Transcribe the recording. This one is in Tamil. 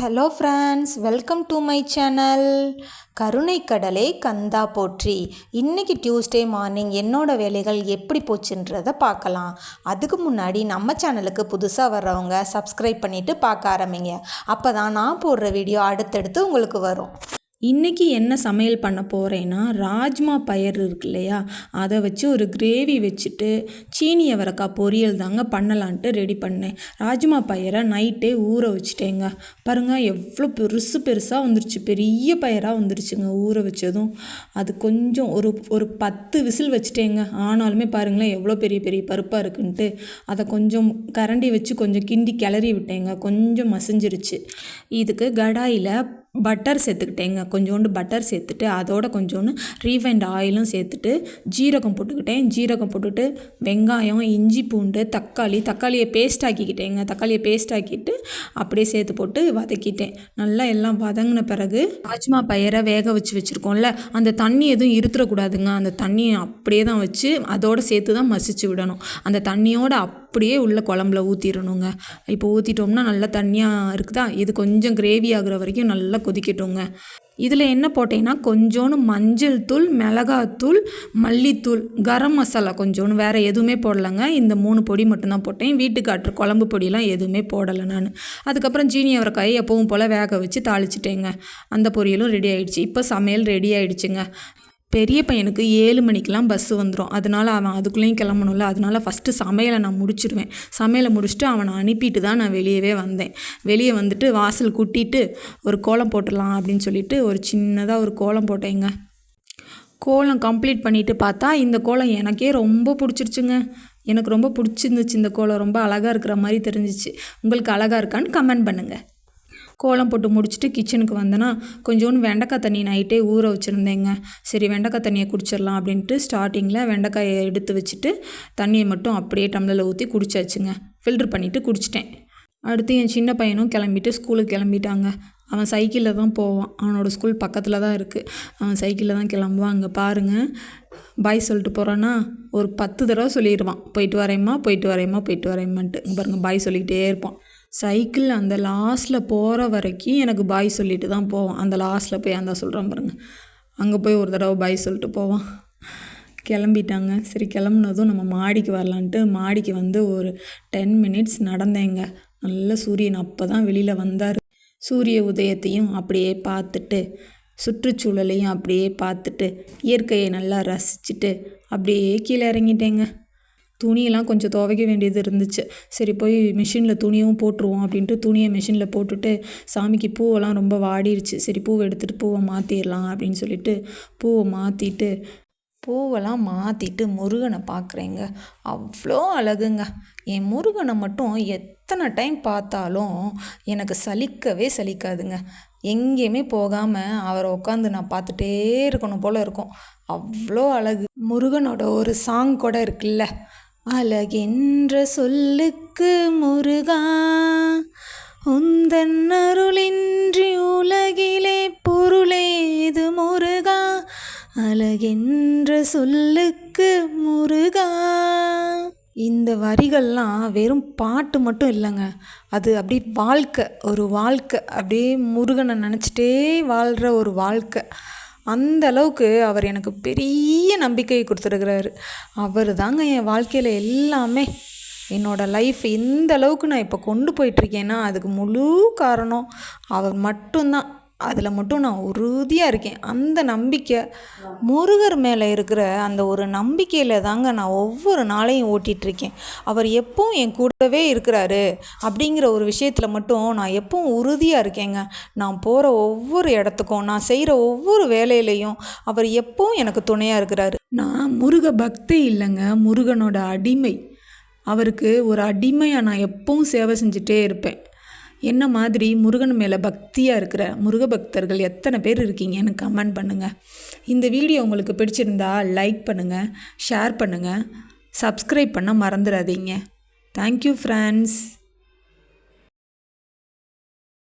Hello friends welcome to my channel கருணை கடலே கந்தா போற்றி. இன்றைக்கி டியூஸ்டே மார்னிங் என்னோட வேலைகள் எப்படி போச்சுன்றதை பார்க்கலாம். அதுக்கு முன்னாடி நம்ம சேனலுக்கு புதுசாக வர்றவங்க சப்ஸ்கிரைப் பண்ணிவிட்டு பார்க்க ஆரம்பிங்க. அப்போ தான் நான் போடுற வீடியோ அடுத்தடுத்து உங்களுக்கு வரும். இன்றைக்கி என்ன சமையல் பண்ண போகிறேன்னா ராஜ்மா பயர் இருக்கு இல்லையா அதை வச்சு ஒரு கிரேவி வச்சுட்டு சீனி அவரக்காய் பொரியல் தாங்க பண்ணலான்ட்டு ரெடி பண்ணேன். ராஜ்மா பயிரை நைட்டே ஊற வச்சுட்டேங்க. பாருங்கள் எவ்வளோ பெருசு பெருசாக வந்துருச்சு. பெரிய பயிராக வந்துருச்சுங்க ஊற வச்சதும். அது கொஞ்சம் ஒரு ஒரு பத்து விசில் வச்சுட்டேங்க. ஆனாலுமே பாருங்களேன் எவ்வளோ பெரிய பெரிய பருப்பாக இருக்குன்ட்டு. அதை கொஞ்சம் கரண்டி வச்சு கொஞ்சம் கிண்டி கிளறி விட்டேங்க. கொஞ்சம் மசிஞ்சிருச்சு. இதுக்கு கடாயில் பட்டர் சேர்த்துக்கிட்டேங்க. கொஞ்சோண்டு பட்டர் சேர்த்துட்டு அதோட கொஞ்சோண்டு ரீஃபைண்ட் ஆயிலும் சேர்த்துட்டு ஜீரகம் போட்டுக்கிட்டேன். ஜீரகம் போட்டுட்டு வெங்காயம் இஞ்சி பூண்டு தக்காளி தக்காளியை பேஸ்ட் ஆக்கிக்கிட்டேங்க. தக்காளியை பேஸ்ட் ஆக்கிட்டு அப்படியே சேர்த்து போட்டு வதக்கிட்டேன். நல்லா எல்லாம் வதங்கின பிறகு ராஜ்மா பயிரை வேக வச்சு வச்சுருக்கோம்ல அந்த தண்ணி எதுவும் இருத்துறக்கூடாதுங்க. அந்த தண்ணியை அப்படியே தான் வச்சு அதோட சேர்த்து தான் மசிச்சு விடணும். அந்த தண்ணியோட அப்படியே உள்ள குழம்புல ஊற்றிடணுங்க இப்போ ஊற்றிட்டோம்னா நல்லா தண்ணியாக இருக்குதா? இது கொஞ்சம் கிரேவி ஆகிற வரைக்கும் நல்லா கொதிக்கட்டுங்க. இதில் என்ன போட்டேன்னா கொஞ்சோண்டு மஞ்சள் தூள் மிளகாத்தூள் மல்லித்தூள் கரம் மசாலா கொஞ்சோண்டு. வேறு எதுவுமே போடலைங்க. இந்த மூணு பொடி மட்டும்தான் போட்டேன். வீட்டுக்காட்டுற குழம்பு பொடியெலாம் எதுவுமே போடலை நான். அதுக்கப்புறம் ஜீனி அவரைக்காயை எப்பவும் போல் வேக வச்சு தாளிச்சிட்டேங்க. அந்த பொரியலும் ரெடி ஆகிடுச்சு இப்போ சமையல் ரெடி ஆகிடுச்சுங்க பெரிய பையனுக்கு ஏழு மணிக்கெலாம் பஸ்ஸு வந்துடும் அதனால் அவன் அதுக்குள்ளேயும் கிளம்பணும்ல. அதனால் ஃபஸ்ட்டு சமையலை நான் முடிச்சிடுவேன் சமையலை முடிச்சுட்டு அவனை அனுப்பிட்டு தான் நான் வெளியவே வந்தேன். வெளியே வந்துட்டு வாசல் கூட்டிட்டு ஒரு கோலம் போட்டுடலாம் அப்படின்னு சொல்லிட்டு ஒரு சின்னதாக ஒரு கோலம் போட்டேங்க. கோலம் கம்ப்ளீட் பண்ணிவிட்டு பார்த்தா இந்த கோலம் எனக்கே ரொம்ப பிடிச்சிருச்சுங்க. எனக்கு ரொம்ப பிடிச்சிருந்துச்சு இந்த கோலம். ரொம்ப அழகாக இருக்கிற மாதிரி தெரிஞ்சிச்சு. உங்களுக்கு அழகாக இருக்கான்னு கமெண்ட் பண்ணுங்கள் கோலம் போட்டு முடிச்சுட்டு கிச்சனுக்கு வந்தேன்னா கொஞ்சோண்டு வெண்டைக்காய் தண்ணி நைட்டே ஊற வச்சுருந்தேங்க. சரி வெண்டைக்காய் தண்ணியை குடிச்சிடலாம் அப்படின்ட்டு ஸ்டார்டிங்கில் வெண்டைக்காயை எடுத்து வச்சுட்டு தண்ணியை மட்டும் அப்படியே டம்ளரில் ஊற்றி குடிச்சாச்சுங்க. ஃபில்ட்ரு பண்ணிவிட்டு குடிச்சிட்டேன். அடுத்து என் சின்ன பையனும் கிளம்பிட்டு ஸ்கூலுக்கு கிளம்பிட்டாங்க. அவன் சைக்கிளில் தான் போவான். அவனோட ஸ்கூல் பக்கத்தில் தான் இருக்குது அவன் சைக்கிளில் தான் கிளம்புவான். அங்கே பாருங்கள் பாய் சொல்லிட்டு போகிறான்னா ஒரு பத்து தடவை சொல்லிடுவான் போயிட்டு வரேம்மா போயிட்டு வரேம்மா போயிட்டு வரேம்மான்ட்டு. பாருங்கள் பாய் சொல்லிக்கிட்டே இருப்பான். சைக்கிள் அந்த லாஸ்ட்டில் போகிற வரைக்கும் எனக்கு பாய் சொல்லிட்டு தான் போவான். அந்த லாஸ்ட்டில் போய் அந்த சொல்கிறான் பாருங்கள் அங்கே போய் ஒரு தடவை பாய் சொல்லிட்டு போவான். கிளம்பிட்டாங்க. சரி கிளம்புனதும் நம்ம மாடிக்கு வரலான்ட்டு மாடிக்கு வந்து ஒரு டென் மினிட்ஸ் நடந்தேங்க. நல்ல சூரியன் அப்போ தான் வெளியில் வந்தார். சூரிய உதயத்தையும் அப்படியே பார்த்துட்டு சுற்றுச்சூழலையும் அப்படியே பார்த்துட்டு இயற்கையை நல்லா ரசிச்சுட்டு அப்படியே கீழே இறங்கிட்டேங்க. துணியெல்லாம் கொஞ்சம் துவைக்க வேண்டியது இருந்துச்சு. சரி போய் மிஷினில் துணியும் போட்டுருவோம் அப்படின்ட்டு துணியை மிஷினில் போட்டுட்டு சாமிக்கு பூவெல்லாம் ரொம்ப வாடிருச்சு. சரி பூவை எடுத்துகிட்டு பூவை மாற்றிடலாம் அப்படின்னு சொல்லிட்டு பூவை மாற்றிட்டு பூவெல்லாம் மாற்றிட்டு முருகனை பார்க்குறேங்க. அவ்வளோ அழகுங்க. என் முருகனை மட்டும் எத்தனை டைம் பார்த்தாலும் எனக்கு சலிக்கவே சலிக்காதுங்க. எங்கேயுமே போகாமல் அவரை உட்காந்து நான் பார்த்துட்டே இருக்கணும் போல் இருக்கும். அவ்வளோ அழகு. முருகனோட ஒரு சாங் கூட இருக்குல்ல அழகென்ற சொல்லுக்கு முருகா உந்தன் அருளின்றி உலகிலே பொருளேது முருகா அழகென்ற சொல்லுக்கு முருகா. இந்த வரிகள்லாம் வெறும் பாட்டு மட்டும் இல்லைங்க. அது அப்படி வாழ்க்கை ஒரு வாழ்க்கை. அப்படியே முருகனை நினச்சிட்டே வாழ்கிற ஒரு வாழ்க்கை. அந்த அளவுக்கு அவர் எனக்கு பெரிய நம்பிக்கை கொடுத்துருக்குறாரு. அவர் தாங்க என் வாழ்க்கையில் எல்லாமே. என்னோடய லைஃப் இந்த அளவுக்கு நான் இப்போ கொண்டு போயிட்டுருக்கேன்னா அதுக்கு முழு காரணம் அவர் மட்டும்தான். அதில் மட்டும் நான் உறுதியாக இருக்கேன். அந்த நம்பிக்கை முருகர் மேலே இருக்கிற அந்த ஒரு நம்பிக்கையில் தாங்க நான் ஒவ்வொரு நாளையும் ஓட்டிகிட்ருக்கேன் அவர் எப்பவும் என் கூடவே இருக்கிறாரு அப்படிங்கிற ஒரு விஷயத்தில் மட்டும் நான் எப்பவும் உறுதியாக இருக்கேங்க. நான் போகிற ஒவ்வொரு இடத்துக்கும் நான் செய்கிற ஒவ்வொரு வேலையிலையும் அவர் எப்பவும் எனக்கு துணையாக இருக்கிறாரு. நான் முருக பக்தி இல்லைங்க முருகனோட அடிமை. அவருக்கு ஒரு அடிமையாக நான் எப்பவும் சேவை செஞ்சுட்டே இருப்பேன். என்ன மாதிரி முருகன் மேலே பக்தியாக இருக்கிற முருக பக்தர்கள் எத்தனை பேர் இருக்கீங்கன்னு கமெண்ட் பண்ணுங்கள் இந்த வீடியோ உங்களுக்கு பிடிச்சிருந்தா லைக் பண்ணுங்கள் ஷேர் பண்ணுங்கள் சப்ஸ்கிரைப் பண்ண மறந்துடாதீங்க. Thank you friends